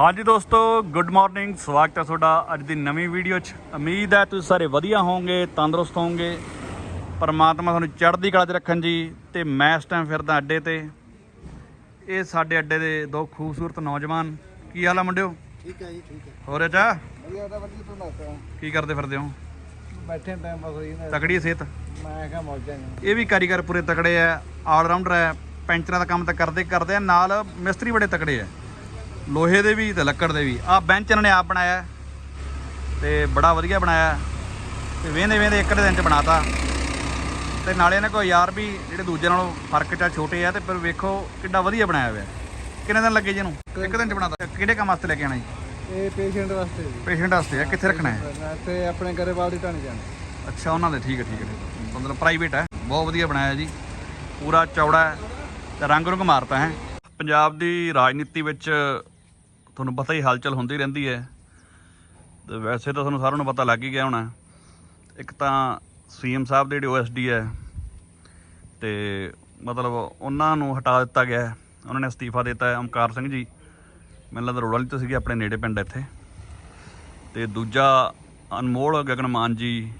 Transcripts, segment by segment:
ਹਾਂਜੀ ਦੋਸਤੋ good morning ਸਵਾਗਤ ਹੈ ਤੁਹਾਡਾ ਅੱਜ ਦੀ ਨਵੀਂ ਵੀਡੀਓ 'ਚ। ਉਮੀਦ ਹੈ ਤੁਸੀਂ ਸਾਰੇ ਵਧੀਆ ਹੋਵੋਗੇ ਤੰਦਰੁਸਤ ਹੋਵੋਗੇ। ਪਰਮਾਤਮਾ ਤੁਹਾਨੂੰ ਚੜ੍ਹਦੀ ਕਲਾ 'ਚ ਰੱਖਣ ਜੀ ਤੇ ਮੈਂ ਇਸ ਟਾਈਮ ਫਿਰਦਾ ਅੱਡੇ ਤੇ। ਇਹ ਸਾਡੇ ਅੱਡੇ ਦੇ ਦੋ ਖੂਬਸੂਰਤ ਨੌਜਵਾਨ। ਕੀ ਹਾਲ ਆ ਮੁੰਡਿਓ? ਠੀਕ ਹੈ ਜੀ ਠੀਕ ਹੈ। ਹੋ ਰਿਹਾ ਚਾ ਵਧੀਆ ਤਾਂ ਵਧੀਆ ਤੂੰ ਦੱਸ ਕੀ ਕਰਦੇ ਫਿਰਦੇ ਹੋ? ਬੈਠੇ ਟਾਈਮ ਪਾਸ ਹੋਈ ਨਾ। ਤਕੜੀ ਸਿਹਤ? ਮੈਂ ਕਿਹਾ ਮੌਜਾਂ ਇਹ ਵੀ ਕਾਰੀਗਰ ਪੂਰੇ ਤਕੜੇ ਆ ਆਲ ਰਾਊਂਡਰ ਹੈ ਪੈਂਚਰਾਂ ਦਾ ਕੰਮ ਤਾਂ ਕਰਦੇ ਕਰਦੇ ਆ ਨਾਲ ਮਿਸਤਰੀ ਬੜੇ ਤਕੜੇ ਆ। ਲੋਹੇ ਦੇ ਵੀ ਤੇ ਲੱਕੜ ਦੇ ਵੀ। ਆਹ ਬੈਂਚ ਇਹਨਾਂ ਨੇ ਆਪ ਬਣਾਇਆ ਤੇ ਬੜਾ ਵਧੀਆ ਬਣਾਇਆ। ਤੇ ਵੇਂਦੇ ਵੇਂਦੇ ਇੱਕ ਦਿਨ ਚ ਬਣਾਤਾ। ਤੇ ਨਾਲੇ ਇਹਨਾਂ ਕੋਲ ਯਾਰ ਵੀ ਜਿਹੜੇ ਦੂਜੇ ਨਾਲੋਂ ਫ਼ਰਕ ਚਾ ਛੋਟੇ ਆ ਤੇ ਪਰ ਵੇਖੋ ਕਿੱਡਾ ਵਧੀਆ ਬਣਾਇਆ ਹੋਇਆ ਕਿੰਨੇ ਦਿਨ ਲੱਗੇ ਜੀ ਇਹਨੂੰ? ਇੱਕ ਦਿਨ ਚ ਬਣਾਤਾ। ਕਿਹੜੇ ਕੰਮ ਵਾਸਤੇ ਲੈ ਕੇ ਆਣਾ ਜੀ? ਇਹ ਪੇਸ਼ੈਂਟ ਵਾਸਤੇ ਜੀ। ਪੇਸ਼ੈਂਟ ਵਾਸਤੇ ਆ ਕਿੱਥੇ ਰੱਖਣਾ ਹੈ? ਤੇ ਆਪਣੇ ਗਰੇਵਾਲ ਦੀ ਢਾਣੀ ਜਾਣਾ। ਅੱਛਾ ਉਹਨਾਂ ਦੇ ਠੀਕ ਹੈ ਠੀਕ ਹੈ। ਮਤਲਬ ਪ੍ਰਾਈਵੇਟ ਹੈ। ਬਹੁਤ ਵਧੀਆ ਬਣਾਇਆ ਜੀ। ਪੂਰਾ ਚੌੜਾ ਤੇ ਰੰਗ ਰੁੰਗ ਮਾਰਤਾ ਹੈ। ਪੰਜਾਬ ਦੀ ਰਾਜਨੀਤੀ ਵਿੱਚ ਤੁਹਾਨੂੰ ਪਤਾ ਹੀ ਹਲਚਲ ਹੁੰਦੀ ਰਹਿੰਦੀ ਹੈ। ਤੇ ਵੈਸੇ ਤਾਂ ਤੁਹਾਨੂੰ ਸਾਰਿਆਂ ਨੂੰ ਪਤਾ ਲੱਗ ਹੀ ਗਿਆ ਹੋਣਾ। ਇੱਕ ਤਾਂ ਸੀਐਮ ਸਾਹਿਬ ਦੇ ਜਿਹੜੇ ਓਐਸਡੀ ਹੈ, ਤੇ ਮਤਲਬ ਉਹਨਾਂ ਨੂੰ ਹਟਾ ਦਿੱਤਾ ਗਿਆ ਹੈ। ਉਹਨਾਂ ਨੇ ਅਸਤੀਫਾ ਦਿੱਤਾ ਹੈ ਓਮਕਾਰ ਸਿੰਘ ਜੀ। ਮੈਨੂੰ ਲੱਗਦਾ ਰੋੜਾ ਲਈ ਤੋਂ ਸੀਗੇ ਆਪਣੇ ਨੇੜੇ ਪਿੰਡ ਇੱਥੇ। ਤੇ ਦੂਜਾ ਅਨਮੋਲ ਗਗਨ ਮਾਨ ਜੀ,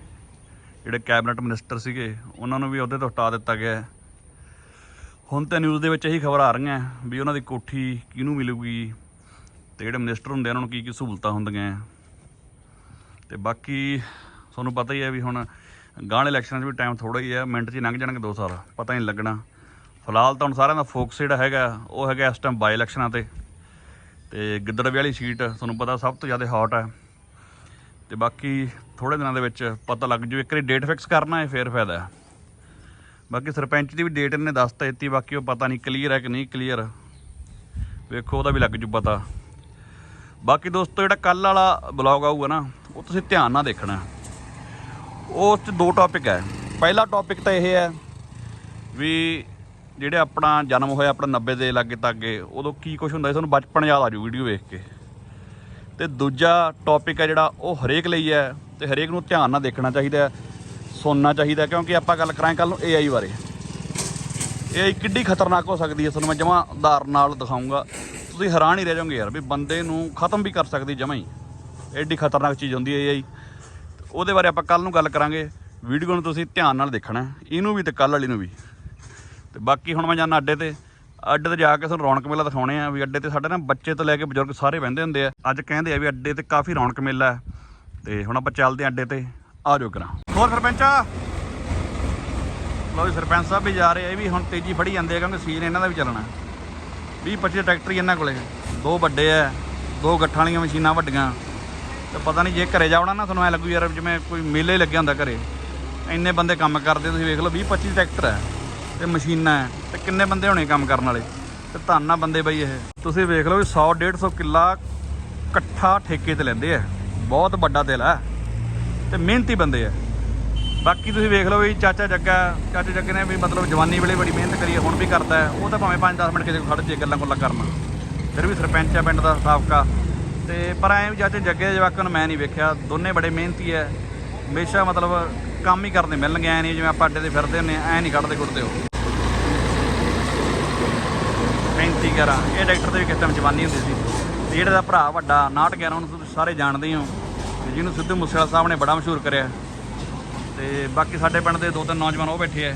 ਜਿਹੜੇ ਕੈਬਨਿਟ ਮਿਨਿਸਟਰ ਸੀਗੇ, ਉਹਨਾਂ ਨੂੰ ਵੀ ਅਹੁਦੇ ਤੋਂ ਹਟਾ ਦਿੱਤਾ ਗਿਆ ਹੈ। ਹੁਣ ਤਾਂ ਨਿਊਜ਼ ਦੇ ਵਿੱਚ ਇਹੀ ਖਬਰ ਆ ਰਹੀਆਂ ਵੀ ਉਹਨਾਂ ਦੀ ਕੋਠੀ ਕਿਹਨੂੰ ਮਿਲੂਗੀ ਤੇ ਜਿਹੜੇ ਮਿਨਿਸਟਰ ਹੁੰਦੇ ਆ, ਉਹਨਾਂ ਨੂੰ ਕੀ ਕੀ ਸਹੂਲਤਾਂ ਹੁੰਦੀਆਂ ਹੈ। ਤੇ ਬਾਕੀ ਤੁਹਾਨੂੰ ਪਤਾ ਹੀ ਹੈ ਵੀ ਹੁਣ ਗਾਂ ਇਲੈਕਸ਼ਨਾਂ 'ਚ ਵੀ ਟਾਈਮ ਥੋੜਾ ਹੀ ਹੈ ਮਿੰਟ 'ਚ ਹੀ ਲੰਘ ਜਾਣਗੇ ਦੋ ਸਾਲ, ਪਤਾ ਨਹੀਂ ਲੱਗਣਾ। ਫਿਲਹਾਲ ਤਾਂ ਹੁਣ ਸਾਰਿਆਂ ਦਾ ਫੋਕਸ ਜਿਹੜਾ ਹੈਗਾ, ਉਹ ਹੈਗਾ ਇਸ ਟਾਈਮ ਬਾਈ ਇਲੈਕਸ਼ਨਾਂ ਤੇ। ਤੇ ਗਿੱਦੜਵੇ ਵਾਲੀ ਸੀਟ ਤੁਹਾਨੂੰ ਪਤਾ ਸਭ ਤੋਂ ਜ਼ਿਆਦਾ ਹੌਟ ਹੈ ਤੇ ਬਾਕੀ ਥੋੜੇ ਦਿਨਾਂ ਦੇ ਵਿੱਚ ਪਤਾ ਲੱਗ ਜੂ, ਇੱਕ ਵਾਰੀ ਡੇਟ ਫਿਕਸ ਕਰਨਾ ਹੈ ਫੇਰ ਫਾਇਦਾ। ਬਾਕੀ ਸਰਪੰਚ ਦੀ ਵੀ ਡੇਟ ਇਹਨੇ ਦੱਸ ਤਾ ਦਿੱਤੀ, ਬਾਕੀ ਉਹ ਪਤਾ ਨਹੀਂ ਕਲੀਅਰ ਹੈ ਕਿ ਨਹੀਂ ਕਲੀਅਰ ਵੇਖੋ, ਉਹਦਾ ਵੀ ਲੱਗ ਜੂ ਪਤਾ। ਬਾਕੀ ਦੋਸਤੋ, ਜਿਹੜਾ ਕੱਲ ਵਾਲਾ ਬਲੌਗ ਆਊਗਾ ਨਾ, ਉਹ ਤੁਸੀਂ ਧਿਆਨ ਨਾਲ ਦੇਖਣਾ। ਹੈ। ਉਸ 'ਚ ਦੋ ਟੌਪਿਕ ਹੈ। ਪਹਿਲਾ ਟੌਪਿਕ ਤਾਂ ਇਹ ਹੈ ਵੀ ਜਿਹੜੇ ਆਪਣਾ ਜਨਮ ਹੋਇਆ, ਆਪਣਾ 90 ਦੇ ਲਾਗੇ ਤਾਗੇ, ਉਦੋਂ ਕੀ ਕੁਝ ਹੁੰਦਾ ਸੀ, ਤੁਹਾਨੂੰ ਬਚਪਨ ਯਾਦ ਆ ਜੂ ਵੀਡੀਓ ਵੇਖ ਕੇ। ਤੇ ਦੂਜਾ ਟੌਪਿਕ ਹੈ ਜਿਹੜਾ ਉਹ ਹਰੇਕ ਲਈ ਹੈ ਤੇ ਹਰੇਕ ਨੂੰ ਧਿਆਨ ਨਾਲ ਦੇਖਣਾ ਚਾਹੀਦਾ ਸੁਣਨਾ ਚਾਹੀਦਾ ਕਿਉਂਕਿ ਆਪਾਂ ਗੱਲ ਕਰਾਂਗੇ ਕੱਲ ਨੂੰ AI ਬਾਰੇ। AI ਕਿੱਡੀ ਖਤਰਨਾਕ ਹੋ ਸਕਦੀ ਹੈ, ਤੁਹਾਨੂੰ ਮੈਂ ਜਮਾਂ ਉਦਾਹਰਨ ਨਾਲ ਦਿਖਾਉਂਗਾ ਤੁਸੀਂ ਹੈਰਾਨ ਹੀ ਰਹਿ ਜਾਓਗੇ ਯਾਰ ਵੀ ਬੰਦੇ ਨੂੰ ਖਤਮ ਵੀ ਕਰ ਸਕਦੀ ਜਮਾਂ ਹੀ। ਐਡੀ ਖਤਰਨਾਕ ਚੀਜ਼ ਹੁੰਦੀ ਹੈ AI ਉਹਦੇ ਬਾਰੇ ਆਪਾਂ ਕੱਲ ਨੂੰ ਗੱਲ ਕਰਾਂਗੇ। ਵੀਡੀਓ ਨੂੰ ਤੁਸੀਂ ਧਿਆਨ ਨਾਲ ਦੇਖਣਾ। ਇਹਨੂੰ ਵੀ ਤੇ ਕੱਲ ਵਾਲੀ ਨੂੰ ਵੀ। ਤੇ ਬਾਕੀ ਹੁਣ ਮੈਂ ਜਾਣਾ ਅੱਡੇ ਤੇ। ਅੱਡੇ ਤੇ ਜਾ ਕੇ ਤੁਹਾਨੂੰ ਰੌਣਕ ਮੇਲਾ ਦਿਖਾਉਣੇ ਆ ਵੀ ਅੱਡੇ ਤੇ ਸਾਡੇ ਨਾ ਬੱਚੇ ਤੋਂ ਲੈ ਕੇ ਬਜ਼ੁਰਗ ਸਾਰੇ ਬਹਿੰਦੇ ਹੁੰਦੇ ਆ। ਅੱਜ ਕਹਿੰਦੇ ਆ ਵੀ ਅੱਡੇ ਤੇ ਕਾਫੀ ਰੌਣਕ ਮੇਲਾ ਹੈ। ਤੇ ਹੁਣ ਆਪਾਂ ਚੱਲਦੇ ਆ ਅੱਡੇ ਤੇ। ਆ ਜਾਓ ਕਰਾਂ ਹੋਰ ਸਰਪੰਚਾ? ਲੋ ਜੀ, ਸਰਪੰਚ ਸਾਹਿਬ ਵੀ ਜਾ ਰਹੇ ਆ। ਇਹ ਵੀ ਹੁਣ ਤੇਜ਼ੀ ਫੜੀ ਜਾਂਦੇ ਆ ਕਿਉਂਕਿ ਸੀਜ਼ਨ ਇਹਨਾਂ ਦਾ ਵੀ ਚੱਲਣਾ। 20 25 ਟਰੈਕਟਰ ਹੀ ਇਹਨਾਂ ਕੋਲੇ। ਦੋ ਵੱਡੇ ਆ ਦੋ ਗੱਠਾਂ ਵਾਲੀਆਂ ਮਸ਼ੀਨਾਂ ਵੱਡੀਆਂ। ਤੇ ਪਤਾ ਨਹੀਂ ਜੇ ਘਰੇ ਜਾਵਣਾ ਨਾ, ਤੁਹਾਨੂੰ ਐ ਲੱਗੂ ਯਾਰ ਜਿਵੇਂ ਕੋਈ ਮੇਲੇ ਲੱਗਿਆ ਹੁੰਦਾ ਘਰੇ। ਇੰਨੇ ਬੰਦੇ ਕੰਮ ਕਰਦੇ, ਤੁਸੀਂ ਵੇਖ ਲਓ 20 25 ਟਰੈਕਟਰ ਹੈ ਤੇ ਮਸ਼ੀਨਾਂ ਹੈ ਤੇ ਕਿੰਨੇ ਬੰਦੇ ਹੋਣੇ ਕੰਮ ਕਰਨ ਵਾਲੇ। ਤੇ ਧੰਨਾ ਬੰਦੇ ਬਈ ਇਹ। ਤੁਸੀਂ ਵੇਖ ਲਓ ਵੀ 100 150 ਕਿੱਲਾ ਇਕੱਠਾ ਠੇਕੇ ਤੇ ਲੈਂਦੇ ਆ ਬਹੁਤ ਵੱਡਾ ਦਿਲ ਹੈ ਤੇ ਮਿਹਨਤੀ ਬੰਦੇ ਆ ਬਾਕੀ ਤੁਸੀਂ ਵੇਖ ਲਓ ਵੀ ਚਾਚਾ ਜੱਗਾ, ਚਾਚਾ ਜੱਗੇ ਨੇ ਵੀ ਮਤਲਬ ਜਵਾਨੀ ਵੇਲੇ ਬੜੀ ਮਿਹਨਤ ਕਰੀ ਹੈ ਹੁਣ ਵੀ ਕਰਦਾ ਹੈ। ਉਹ ਤਾਂ ਭਾਵੇਂ 5-10 ਮਿੰਟ ਕਿਸੇ ਖੜ ਜੇ ਗੱਲਾਂ ਗੁੱਲਾਂ ਕਰਨਾ। ਫਿਰ ਵੀ ਸਰਪੰਚ ਹੈ ਪਿੰਡ ਦਾ, ਸਾਬਕਾ। ਤੇ ਪਰ ਐਂ ਵੀ ਚਾਚੇ ਜੱਗੇ ਦੇ ਜਵਾਕਾਂ ਨੂੰ ਮੈਂ ਨਹੀਂ ਵੇਖਿਆ। ਦੋਨੇ ਬੜੇ ਮਿਹਨਤੀ ਹੈ। ਹਮੇਸ਼ਾ ਮਤਲਬ ਕੰਮ ਹੀ ਕਰਦੇ, ਮਿਲਣਗੇ ਐ ਨਹੀਂ ਜਿਵੇਂ ਆਪਾਂ ਅੱਡੇ ਤੇ ਫਿਰਦੇ ਹੁੰਨੇ ਐ ਨਹੀਂ ਕੱਢਦੇ ਕੁੱਟਦੇ ਹੋ 35 11 ਇਹ ਡਾਕਟਰ 'ਤੇ ਵੀ ਕਿਤੇ ਜਵਾਨੀ ਹੁੰਦੀ ਸੀ। ਤੇ ਜਿਹੜਾ ਦਾ ਭਰਾ ਵੱਡਾ 69 11 ਉਹਨੂੰ ਤੁਸੀਂ ਸਾਰੇ ਜਾਣਦੇ ਹੀ ਹੋ। ਤੇ ਜਿਹਨੂੰ ਸਿੱਧੂ ਮੂਸੇਵਾਲਾ ਸਾਹਿਬ ਨੇ ਬੜਾ ਮਸ਼ਹੂਰ ਕਰਿਆ। ਤੇ ਬਾਕੀ ਸਾਡੇ ਪਿੰਡ ਦੇ ਦੋ ਤਿੰਨ ਨੌਜਵਾਨ ਉਹ ਬੈਠੇ ਐ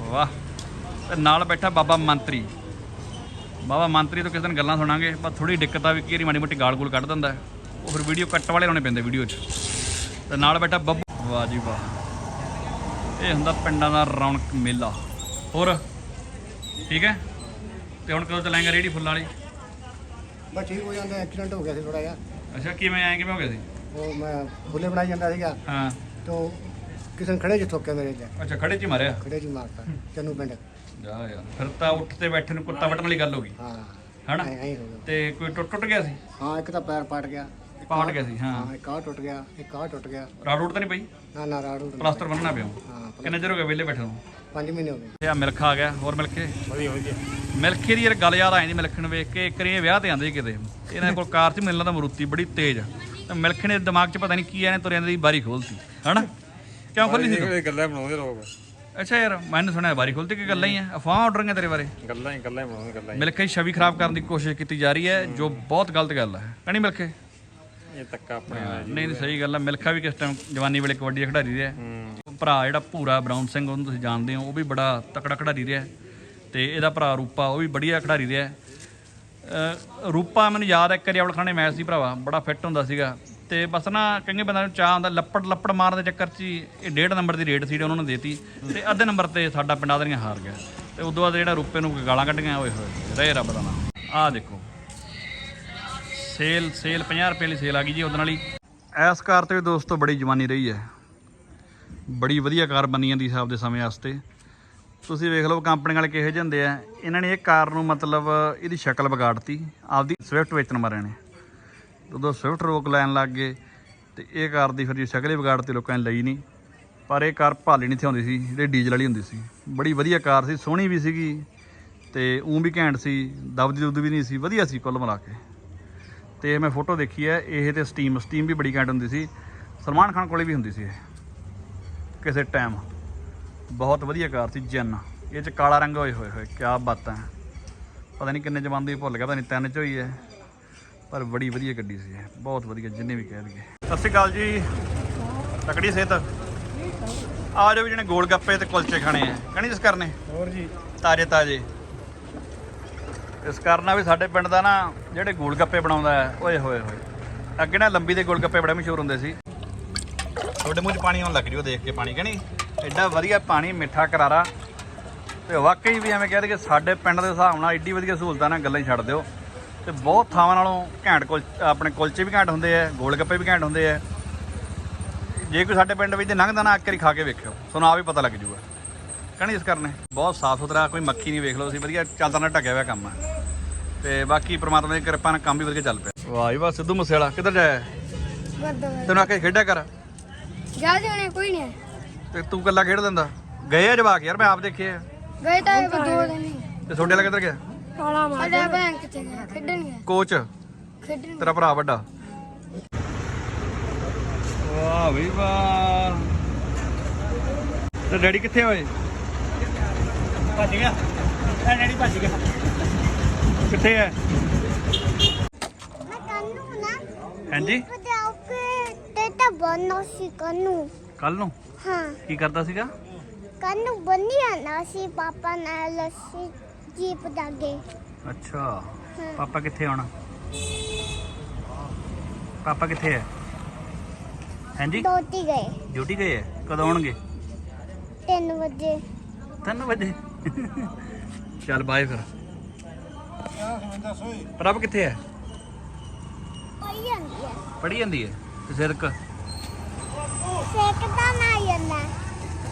ਵਾਹ। ਤੇ ਨਾਲ ਬੈਠਾ ਬਾਬਾ ਮੰਤਰੀ। ਬਾਬਾ ਮੰਤਰੀ ਤੋਂ ਕਿਸੇ ਦਿਨ ਗੱਲਾਂ ਸੁਣਾਂਗੇ ਪਰ ਥੋੜੀ ਦਿੱਕਤ ਆ ਵੀ ਕਿਹੜੀ ਮਾੜੀ ਮੋਟੀ ਗਾਲ ਗੂਲ ਕੱਢ ਦਿੰਦਾ। ਉਹ ਫਿਰ ਵੀਡੀਓ ਕੱਟ ਵਾਲੇ ਲਾਉਣੇ ਪੈਂਦੇ ਵੀਡੀਓ 'ਚ। ਤੇ ਨਾਲ ਬੈਠਾ ਬੱਬੂ ਵਾਹ ਜੀ ਵਾਹ। ਇਹ ਹੁੰਦਾ ਪਿੰਡਾਂ ਦਾ ਰੌਣਕ ਮੇਲਾ। ਹੋਰ? ਠੀਕ ਹੈ? ਤੇ ਹੁਣ ਕਦੋਂ ਚਲਾਏਗਾ ਰੇੜੀ ਫੁੱਲਾਂ ਵਾਲੀ? ਬਸ ਠੀਕ ਹੋ ਜਾਂਦਾ ਐਕਸੀਡੈਂਟ ਹੋ ਗਿਆ ਸੀ ਥੋੜਾ ਜਿਹਾ। ਅੱਛਾ ਕਿਵੇਂ ਆਏ ਕਿਵੇਂ ਹੋ ਗਿਆ ਸੀ? ਉਹ ਮੈਂ ਫੁੱਲੇ ਬਣਾਈ ਜਾਂਦਾ ਸੀਗਾ। ਹਾਂ। ਨੇ ਖੜੇ ਚ ਠੋਕਿਆ ਮੇਰੇ ਤੇ ਅੱਛਾ ਖੜੇ 'ਚ ਹੀ ਮਾਰਿਆ ਖੜੇ ਚ ਹੀ ਮਾਰਤਾ ਚੰਨੂ ਪਿੰਡ ਜਾ ਯਾਰ ਫਿਰ ਤਾਂ ਉੱਠ ਤੇ ਬੈਠੇ ਨੂੰ ਕੁੱਤਾ ਵੱਟਣ ਵਾਲੀ ਗੱਲ ਹੋ ਗਈ ਹਾਂ ਹਨਾ ਤੇ ਕੋਈ ਟੁੱਟ ਟੁੱਟ ਗਿਆ ਸੀ ਹਾਂ ਇੱਕ ਤਾਂ ਪੈਰ ਪਾਟ ਗਿਆ ਇੱਕ ਪਾਟ ਗਿਆ ਸੀ ਹਾਂ ਹਾਂ ਇੱਕ ਆਹ ਟੁੱਟ ਗਿਆ ਇੱਕ ਆਹ ਟੁੱਟ ਗਿਆ ਰਾੜ ਰੂੜ ਤਾਂ ਨਹੀਂ ਪਈ ਨਾ ਨਾ ਰਾੜੂ ਪਲਾਸਟਰ ਬੰਨਣਾ ਪਿਆ ਹਾਂ ਕਿੰਨੇ ਚਿਰ ਹੋ ਗਿਆ ਵਿਹਲੇ ਬੈਠੇ ਨੂੰ 5 ਮਹੀਨੇ ਹੋ ਗਏ ਇਹ ਆ ਮਿਲਖ ਆ ਗਿਆ ਹੋਰ ਮਿਲਕੇ ਵਧੀਆ ਵਧੀਆ ਮਿਲਖੇ ਦੀ ਯਾਰ ਗੱਲ ਯਾਦ ਆ ਜਾਂਦੀ ਮਿਲਖ ਨੂੰ ਵੇਖ ਕੇ ਇੱਕ ਇਹ ਵਿਆਹ ਤੇ ਆਂਦੇ ਸੀ ਕਿਤੇ। ਇਹਨਾਂ ਕੋਲ ਕਾਰ ਸੀ ਮਿਲਣਾ ਤਾਂ ਮਰੂਤੀ ਬੜੀ ਤੇਜ਼ ਤੇ ਮਿਲਖ ਨੇ ਦਿਮਾਗ 'ਚ ਪਤਾ ਨਹੀਂ ਕੀ ਇਹਨੇ ਤੁਰਿਆਂ ਦੀ ਬਾਰੀ ਖੋਲਤੀ। ਹਨਾ? ਕਿਉਂ ਖੋਲੀ ਸੀ ਤੂੰ? ਗੱਲਾਂ ਬਣਾਉਂਦੇ ਲੋਕ ਅੱਛਾ ਯਾਰ ਮੈਨੂੰ ਸੁਣਿਆ ਬਾਰੀ ਖੁੱਲਦੀ ਕਿ ਗੱਲਾਂ ਹੀ ਆ? ਅਫਵਾਹ ਆਰਡਰੀਆਂ ਤੇਰੇ ਬਾਰੇ? ਗੱਲਾਂ ਹੀ ਗੱਲਾਂ ਹੀ ਬਹੁਤ ਗੱਲਾਂ ਮਿਲਖੇ ਛਵੀ ਖਰਾਬ ਕਰਨ ਦੀ ਕੋਸ਼ਿਸ਼ ਕੀਤੀ ਜਾ ਰਹੀ ਹੈ ਜੋ ਬਹੁਤ ਗਲਤ ਗੱਲ ਹੈ। ਕਣੀ ਮਿਲਖੇ? ਹੀ। ਇਹ ਤੱਕਾ ਆਪਣੇ ਨਹੀਂ ਨਹੀਂ ਸਹੀ ਗੱਲ ਹੈ ਮਿਲਖਾ ਵੀ ਕਿਸ ਟਾਈਮ ਜਵਾਨੀ ਵੇਲੇ ਕਬੱਡੀ ਦਾ ਖਿਡਾਰੀ ਰਿਹਾ ਹੂੰ। ਭਰਾ ਜਿਹੜਾ ਭੂਰਾ ਬਰਾਊਨ ਸਿੰਘ ਉਹਨੂੰ ਤੁਸੀਂ ਜਾਣਦੇ ਹੋ ਉਹ ਵੀ ਬੜਾ ਤਕੜਾ ਖਿਡਾਰੀ ਰਿਹਾ ਤੇ ਇਹਦਾ ਭਰਾ ਰੂਪਾ ਉਹ ਵੀ ਬੜੀਆ ਖਿਡਾਰੀ ਰਿਹਾ ਰੂਪਾ ਮੈਨੂੰ ਯਾਦ ਹੈ ਇੱਕ ਵਾਰੀ ਖਾਨੇ ਮੈਚ ਸੀ ਭਰਾਵਾ, ਬੜਾ ਫਿੱਟ ਹੁੰਦਾ ਸੀਗਾ। ਤੇ ਬਸ ਨਾ ਕਈਆਂ ਬੰਦਿਆਂ ਨੂੰ ਚਾਹ ਆਉਂਦਾ, ਲੱਪੜ ਲੱਪੜ ਮਾਰਨ ਦੇ ਚੱਕਰ 'ਚ ਹੀ ਇਹ ਡੇਢ ਨੰਬਰ ਦੀ ਰੇਟ ਸੀ ਉਹਨਾਂ ਨੇ ਦੇਤੀ। ਤੇ ਅੱਧੇ ਨੰਬਰ ਤੇ ਸਾਡਾ ਪਿੰਡ ਆਦਰੀਆਂ ਹਾਰ ਗਿਆ। ਤੇ ਉਦੋਂ ਬਾਅਦ ਜਿਹੜਾ ਰੂਪੇ ਨੂੰ ਗਾਲਾਂ ਕੱਢੀਆਂ, ਓਏ ਹੋਏ ਰਹੇ ਰੱਬ ਦਾ ਨਾਮ। ਆਹ ਦੇਖੋ। ਸੇਲ ਸੇਲ 50 ਰੁਪਏ ਵਾਲੀ ਸੇਲ ਆ ਗਈ ਜੀ ਉਹਦੇ ਨਾਲ ਹੀ। ਐਸ ਕਾਰ ਤੇ ਵੀ ਦੋਸਤੋ ਬੜੀ ਜਵਾਨੀ ਰਹੀ ਹੈ। ਬੜੀ ਵਧੀਆ ਕਾਰ ਬਣੀ ਜਾਂਦੀ ਹਿਸਾਬ ਦੇ ਸਮੇਂ ਵਾਸਤੇ। ਤੁਸੀਂ ਵੇਖ ਲਓ ਕੰਪਨੀ ਵਾਲੇ ਕਿਹੋ ਜਿਹੇ ਹੁੰਦੇ ਆ। ਇਹਨਾਂ ਨੇ ਇਹ ਕਾਰ ਨੂੰ ਮਤਲਬ ਇਹਦੀ ਸ਼ਕਲ ਵਿਗਾੜਤੀ, ਆਪਦੀ ਸਵਿਫਟ ਵੇਚਣ ਮਾਰਿਆਂ ਨੇ। ਉਦੋਂ ਸਵਿਫਟ ਰੋਕ ਲੈਣ ਲੱਗ ਗਏ ਤੇ ਇਹ ਕਾਰ ਦੀ ਫਿਰ ਜੀ ਸ਼ਕਲ ਹੀ ਵਿਗਾੜਤੀ, ਲੋਕਾਂ ਨੇ ਲਈ ਨਹੀਂ। ਪਰ ਇਹ ਕਾਰ ਭਾਲੀ ਨਹੀਂ ਥਿਆਉਂਦੀ ਸੀ, ਜਿਹੜੀ ਡੀਜ਼ਲ ਵਾਲੀ ਹੁੰਦੀ ਸੀ। ਬੜੀ ਵਧੀਆ ਕਾਰ ਸੀ, ਸੋਹਣੀ ਵੀ ਸੀਗੀ ਤੇ ਉਂ ਵੀ ਘੈਂਟ ਸੀ, ਦਬਦੀ ਦੁੱਧ ਵੀ ਨਹੀਂ ਸੀ, ਵਧੀਆ ਸੀ ਕੁੱਲ ਮਿਲਾ ਕੇ। ਤੇ ਮੈਂ ਫੋਟੋ ਦੇਖੀ ਹੈ, ਇਹ ਤੇ ਸਟੀਮ ਸਟੀਮ ਵੀ ਬੜੀ ਘੈਂਟ ਹੁੰਦੀ ਸੀ। ਸਲਮਾਨ ਖਾਨ ਕੋਲੇ ਵੀ ਹੁੰਦੀ ਸੀ ਇਹ, ਕਿਸੇ ਟਾਈਮ ਬਹੁਤ ਵਧੀਆ ਕਾਰ ਸੀ ਜੈਨ। ਇਹ ਚ ਕਾਲਾ ਰੰਗ ਹੋਏ ਹੋਏ ਹੋਏ ਕੀ ਬਾਤਾਂ ਪਤਾ ਨਹੀਂ ਕਿੰਨੇ ਜਮਾਨ ਦੀ ਭੁੱਲ ਗਿਆ ਪਤਾ ਨਹੀਂ ਤਿੰਨ ਚ ਹੋਈ ਹੈ। ਪਰ ਬੜੀ ਵਧੀਆ ਗੱਡੀ ਸੀ ਇਹ ਬਹੁਤ ਵਧੀਆ ਜਿੰਨੇ ਵੀ ਕਹਿ ਦਈਏ। ਸਤਿ ਸ਼੍ਰੀ ਅਕਾਲ ਜੀ। ਤਕੜੀ ਸਿਹਤ। ਆ ਜਾਓ ਵੀ ਜਿਹਨੇ ਗੋਲ ਗੱਪੇ ਤੇ ਕੁਲਚੇ ਖਾਣੇ ਆ। ਕਣੀ ਜਿਸ ਕਰਨੇ ਹੋਰ ਜੀ। ਤਾਜੇ ਤਾਜੇ। ਇਸ ਕਰਨਾ ਵੀ ਸਾਡੇ ਪਿੰਡ ਦਾ ਨਾ ਜਿਹੜੇ ਗੋਲ ਗੱਪੇ ਬਣਾਉਂਦਾ ਹੈ ਓਏ ਹੋਏ ਹੋਏ। ਅੱਗੇ ਨਾ ਲੰਬੀ ਦੇ ਗੋਲ ਗੱਪੇ ਬੜੇ ਮਸ਼ਹੂਰ ਹੁੰਦੇ ਸੀ। ਤੁਹਾਡੇ ਮੂੰਹ 'ਚ ਪਾਣੀ ਆਉਣ ਲੱਗ ਰਿਹਾ ਦੇਖ ਕੇ ਪਾਣੀ ਕਹਣੀ? ਐਡਾ ਵਧੀਆ ਪਾਣੀ ਮਿੱਠਾ ਕਰਾਰਾ। ਤੇ ਵਾਕਈ ਵੀ ਐਵੇਂ ਕਹਿੰਦੇ ਕਿ ਸਾਡੇ ਪਿੰਡ ਦੇ ਹਿਸਾਬ ਨਾਲ ਐਡੀ ਵਧੀਆ ਸਹੂਲਤਾਂ ਨਾਲ ਗੱਲਾਂ ਹੀ ਛੱਡ ਦਿਓ। ਤੇ ਬਹੁਤ ਥਾਵਾਂ ਨਾਲੋਂ ਘੈਂਟ ਕੁਲ ਆਪਣੇ ਕੁਲਚੇ ਵੀ ਘੈਂਟ ਹੁੰਦੇ ਆ ਗੋਲ ਗੱਪੇ ਵੀ ਘੈਂਟ ਹੁੰਦੇ ਆ। ਜੇ ਕੋਈ ਸਾਡੇ ਪਿੰਡ ਵਿੱਚ ਲੰਘਦਾ ਨਾ ਇੱਕ ਵਾਰੀ ਖਾ ਕੇ ਵੇਖਿਓ। ਤੁਹਾਨੂੰ ਆ ਵੀ ਪਤਾ ਲੱਗ ਜੂਗਾ। ਕਹਣੀ ਇਸ ਕਰਨੇ। ਬਹੁਤ ਸਾਫ਼ ਸੁਥਰਾ ਕੋਈ ਮੱਖੀ ਨਹੀਂ ਵੇਖ ਲਓ ਅਸੀਂ ਵਧੀਆ ਚੱਲਦਾ ਨਾ ਢੱਕਿਆ ਹੋਇਆ ਕੰਮ ਹੈ ਤੇ ਬਾਕੀ ਪ੍ਰਮਾਤਮਾ ਦੀ ਕਿਰਪਾ ਨਾਲ ਕੰਮ ਵੀ ਵਧੀਆ ਚੱਲ ਪਿਆ। ਵਾਹ ਜੀ ਵਾਹ ਸਿੱਧੂ ਮੂਸੇਵਾਲਾ ਕਿੱਧਰ ਜਾਇਆ? ਤੈਨੂੰ ਆਖੇ ਖੇਡਿਆ ਕਰ? ਜਾ ਜਾਣੇ ਕੋਈ ਨਹੀਂ ਤੇ ਤੂੰ ਕੱਲਾ ਖੇਡ ਦਿੰਦਾ? ਗਏ ਆ ਜਵਾਕ ਯਾਰ ਮੈਂ ਆਪ ਦੇਖੇ ਆ। ਗਏ ਤਾਂ ਇਹ ਦੋ ਦਿਨ ਹੀ। ਤੇ ਛੋਟੇ ਵਾਲਾ ਕਿੱਧਰ ਗਿਆ? ਤਾਲਾ ਮਾਰ ਸਾਡੇ ਬੈਂਕ ਗਿਆ? ਖੇਡਣ ਗਿਆ। ਕੋਚ? ਖੇਡਣ ਤੇਰਾ ਭਰਾ ਵੱਡਾ। ਵਾਹ ਬਈ ਵਾਹ। ਤੇ ਡੈਡੀ ਕਿੱਥੇ ਹੋਏ ਭੱਜ ਗਿਆ। ਐ ਡੈਡੀ ਭੱਜ ਗਿਆ। ਕਿੱਥੇ ਹੈ ਮੈਂ ਕੰਨੂ ਨਾ ਹਾਂਜੀ। ਪਤਾ ਕਿ ਤੇ ਤਾਂ ਬੰਨੋ ਸੀ ਕੰਨੂ ਕੱਲ ਨੂੰ? ਹਾਂ। ਕੀ ਕਰਦਾ ਸੀਗਾ? ਕੰਨੂ ਬੰਨਿਆ ਨਾ ਸੀ ਪਾਪਾ ਨਾਲ ਲੱਸੀ ਜੀਪ ਦਾਗੇ ਅੱਛਾ। ਪਾਪਾ ਕਿੱਥੇ ਆਉਣਾ ਪਾਪਾ ਕਿੱਥੇ ਹੈ ਹਾਂਜੀ? ਦੋਤੀ ਗਏ। ਡਿਊਟੀ ਗਏ ਹੈ ਕਦੋਂ ਆਉਣਗੇ? 3 ਵਜੇ। 3 ਵਜੇ? ਚੱਲ ਬਾਏ ਫਿਰ। ਪ੍ਰਭ ਕਿੱਥੇ ਹੈ ਪਈ ਜਾਂਦੀ ਹੈ ਪੜੀ ਜਾਂਦੀ ਹੈ ਤੇ ਸਿਰਕ। ਸੇਕਦਾ ਨਾ ਜਾਂਦਾ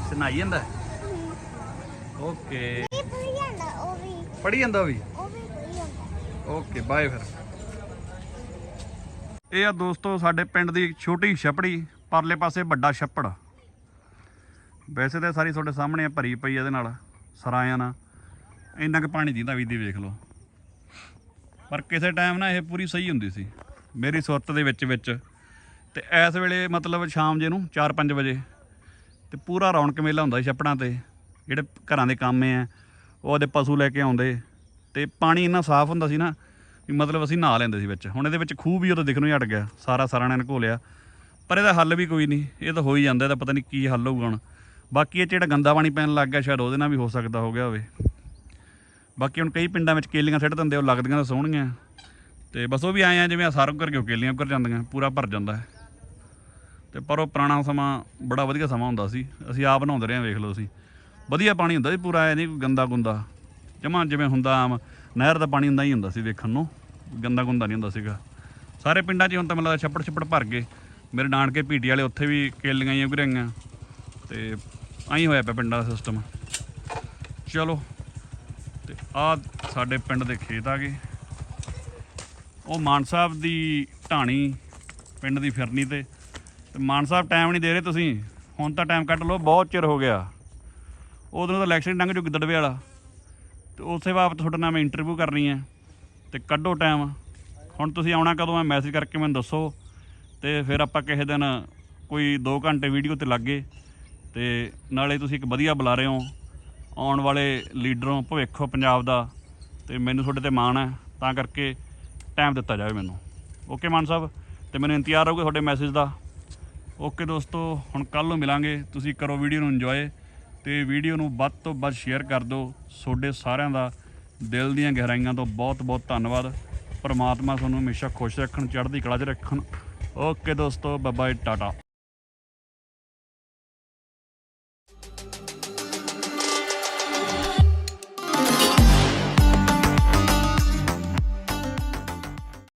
ਸੁਣਾਈ ਜਾਂਦਾ? ਓਕੇ। ਇਹ ਪਈ ਜਾਂਦਾ ਉਹ ਵੀ? ਪੜੀ ਜਾਂਦਾ ਉਹ ਵੀ? ਉਹ ਵੀ ਪਈ ਜਾਂਦਾ। ਓਕੇ ਬਾਏ ਫਿਰ। ਇਹ ਆ ਦੋਸਤੋ ਸਾਡੇ ਪਿੰਡ ਦੀ ਛੋਟੀ ਛਪੜੀ ਪਰਲੇ ਪਾਸੇ ਵੱਡਾ ਛੱਪੜ। ਵੈਸੇ ਤਾਂ ਸਾਰੀ ਤੁਹਾਡੇ ਸਾਹਮਣੇ ਆ, ਭਰੀ ਪਈ ਇਹਦੇ ਨਾਲ ਸਰਾਇਆਂ ਨਾਲ। ਇੰਨਾ ਕੁ ਪਾਣੀ ਦੀਂਦਾ ਵੀ ਦੀ ਵੇਖ ਲਓ। ਪਰ ਕਿਸੇ ਟਾਈਮ ਨਾ ਇਹ ਪੂਰੀ ਸਹੀ ਹੁੰਦੀ ਸੀ। ਮੇਰੀ ਸੁਰਤ ਦੇ ਵਿੱਚ ਵਿੱਚ ਤੇ ਇਸ ਵੇਲੇ ਮਤਲਬ ਸ਼ਾਮ ਜੇ ਨੂੰ 4-5 ਵਜੇ ਤੇ ਪੂਰਾ ਰੌਣਕ ਮੇਲਾ ਹੁੰਦਾ ਸੀ ਛੱਪੜਾਂ ਤੇ, ਜਿਹੜੇ ਘਰਾਂ ਦੇ ਕੰਮ ਆ, ਉਹ ਉਹਦੇ ਪਸ਼ੂ ਲੈ ਕੇ ਆਉਂਦੇ ਤੇ ਪਾਣੀ ਇੰਨਾ ਸਾਫ਼ ਹੁੰਦਾ ਸੀ ਨਾ ਵੀ ਮਤਲਬ ਅਸੀਂ ਨਹਾ ਲੈਂਦੇ ਸੀ ਵਿੱਚ। ਹੁਣ ਇਹਦੇ ਵਿੱਚ ਖੂਹ ਵੀ ਉਹ ਤਾਂ ਨੂੰ ਹੀ ਹਟ ਗਿਆ, ਸਾਰਾ ਸਾਰਾ ਨੇ ਘੋਲਿਆ। ਪਰ ਇਹਦਾ ਹੱਲ ਵੀ ਕੋਈ ਨਹੀਂ, ਇਹ ਤਾਂ ਹੋ ਹੀ ਜਾਂਦਾ ਇਹਦਾ ਪਤਾ ਨਹੀਂ ਕੀ ਹੱਲ ਹੋਊਗਾ ਹੁਣ। ਬਾਕੀ ਇਹ 'ਚ ਜਿਹੜਾ ਗੰਦਾ ਪਾਣੀ ਪੈਣ ਲੱਗ ਗਿਆ, ਸ਼ਾਇਦ ਉਹਦੇ ਨਾਲ ਵੀ ਹੋ ਸਕਦਾ, ਹੋ ਗਿਆ ਹੋਵੇ। ਬਾਕੀ ਹੁਣ ਕਈ ਪਿੰਡਾਂ ਵਿੱਚ ਕੇਲੀਆਂ ਸਿੱਟ ਦਿੰਦੇ ਉਹ ਲੱਗਦੀਆਂ ਤਾਂ ਸੋਹਣੀਆਂ। ਤੇ ਬਸ ਉਹ ਵੀ ਆਏ ਆ, ਜਿਵੇਂ ਆ ਸਰਵ ਕਰਕੇ ਉਹ ਕੇਲੀਆਂ ਉੱਕਰ ਜਾਂਦੀਆਂ, ਪੂਰਾ ਭਰ ਜਾਂਦਾ। ਹੈ ਤੇ ਪਰ ਉਹ ਪੁਰਾਣਾ ਸਮਾਂ ਬੜਾ ਵਧੀਆ ਸਮਾਂ ਹੁੰਦਾ ਸੀ। ਅਸੀਂ ਆਪ ਬਣਾਉਂਦੇ ਰਹੇ ਹਾਂ, ਵੇਖ ਲਓ ਅਸੀਂ ਵਧੀਆ ਪਾਣੀ ਹੁੰਦਾ ਸੀ ਪੂਰਾ, ਐ ਨਹੀਂ ਕੋਈ ਗੰਦਾ ਗੁੰਦਾ। ਜਮਾਂ ਜਿਵੇਂ ਹੁੰਦਾ ਆਮ, ਨਹਿਰ ਦਾ ਪਾਣੀ ਹੁੰਦਾ ਹੀ ਹੁੰਦਾ ਸੀ ਵੇਖਣ ਨੂੰ। ਗੰਦਾ ਗੁੰਦਾ ਨਹੀਂ ਹੁੰਦਾ ਸੀਗਾ। ਸਾਰੇ ਪਿੰਡਾਂ 'ਚ ਹੁਣ ਤਾਂ ਮਤਲਬ ਛੱਪੜ ਛੱਪੜ ਭਰ ਗਏ। ਮੇਰੇ ਨਾਨਕੇ ਪੀਟੀ ਵਾਲੇ ਉੱਥੇ ਵੀ ਕੇਲੀਆਂ ਹੀ ਉਗਰੀਆਂ। ਤੇ ਆਈ ਹੋਇਆ ਪਿਆ ਪਿੰਡਾਂ ਦਾ ਸਿਸਟਮ ਚਲੋ, ਤੇ ਆ ਸਾਡੇ ਪਿੰਡ ਦੇ ਖੇਤ ਆ ਗਏ। ਉਹ ਮਾਨ ਸਾਹਿਬ ਦੀ ਢਾਣੀ, ਪਿੰਡ ਦੀ ਫਿਰਨੀ ਤੇ ਤੇ ਮਾਨ ਸਾਹਿਬ ਟਾਈਮ ਨਹੀਂ ਦੇ ਰਹੇ ਤੁਸੀਂ। ਹੁਣ ਤਾਂ ਟਾਈਮ ਕੱਢ ਲਓ, ਬਹੁਤ ਚਿਰ ਹੋ ਗਿਆ। ਉਦੋਂ ਤਾਂ ਇਲੈਕਸ਼ਨ ਲੰਘ ਜੂ ਗਿੱਦੜਵੇ ਵਾਲਾ। ਤੇ ਉਸੇ ਬਾਅਦ ਤੁਹਾਡੇ ਨਾਲ ਮੈਂ ਇੰਟਰਵਿਊ ਕਰਨੀ ਹੈ। ਤੇ ਕੱਢੋ ਟਾਈਮ ਹੁਣ ਤੁਸੀਂ ਆਉਣਾ ਕਦੋਂ ਹੈ ਮੈਸੇਜ ਕਰਕੇ ਮੈਨੂੰ ਦੱਸੋ। ਤੇ ਫਿਰ ਆਪਾਂ ਕਿਸੇ ਦਿਨ ਕੋਈ 2 ਘੰਟੇ ਵੀਡੀਓ ਤੇ ਲੱਗੇ ਤੇ ਨਾਲੇ ਤੁਸੀਂ ਇੱਕ ਵਧੀਆ ਬੁਲਾ ਰਹੇ ਹੋ। ਆਉਣ ਵਾਲੇ ਲੀਡਰੋਂ, ਭਵਿੱਖੋ ਪੰਜਾਬ ਦਾ। ਤੇ ਮੈਨੂੰ ਤੁਹਾਡੇ ਤੇ ਮਾਣ ਹੈ। ਤਾਂ ਕਰਕੇ ਟਾਈਮ ਦਿੱਤਾ ਜਾਵੇ ਮੈਨੂੰ। ਓਕੇ ਮਾਨ ਸਾਹਿਬ? ਤੇ ਮੈਨੂੰ ਇੰਤਜ਼ਾਰ ਰਹੂਗਾ ਤੁਹਾਡੇ ਮੈਸੇਜ ਦਾ। ਓਕੇ ਦੋਸਤੋ, ਹੁਣ ਕੱਲ ਨੂੰ ਮਿਲਾਂਗੇ। ਤੁਸੀਂ ਕਰੋ ਵੀਡੀਓ ਨੂੰ ਇੰਜੋਏ ਤੇ ਵੀਡੀਓ ਨੂੰ ਵੱਧ ਤੋਂ ਵੱਧ ਸ਼ੇਅਰ ਕਰ ਦਿਓ। ਤੁਹਾਡੇ ਸਾਰਿਆਂ ਦਾ ਦਿਲ ਦੀਆਂ ਗਹਿਰਾਈਆਂ ਤੋਂ ਬਹੁਤ ਬਹੁਤ ਧੰਨਵਾਦ। ਪਰਮਾਤਮਾ ਤੁਹਾਨੂੰ ਹਮੇਸ਼ਾ ਖੁਸ਼ ਰੱਖਣ, ਚੜ੍ਹਦੀ ਕਲਾ 'ਚ ਰੱਖਣ। ਓਕੇ ਦੋਸਤੋ ਬਾਏ ਬਾਏ ਟਾਟਾ।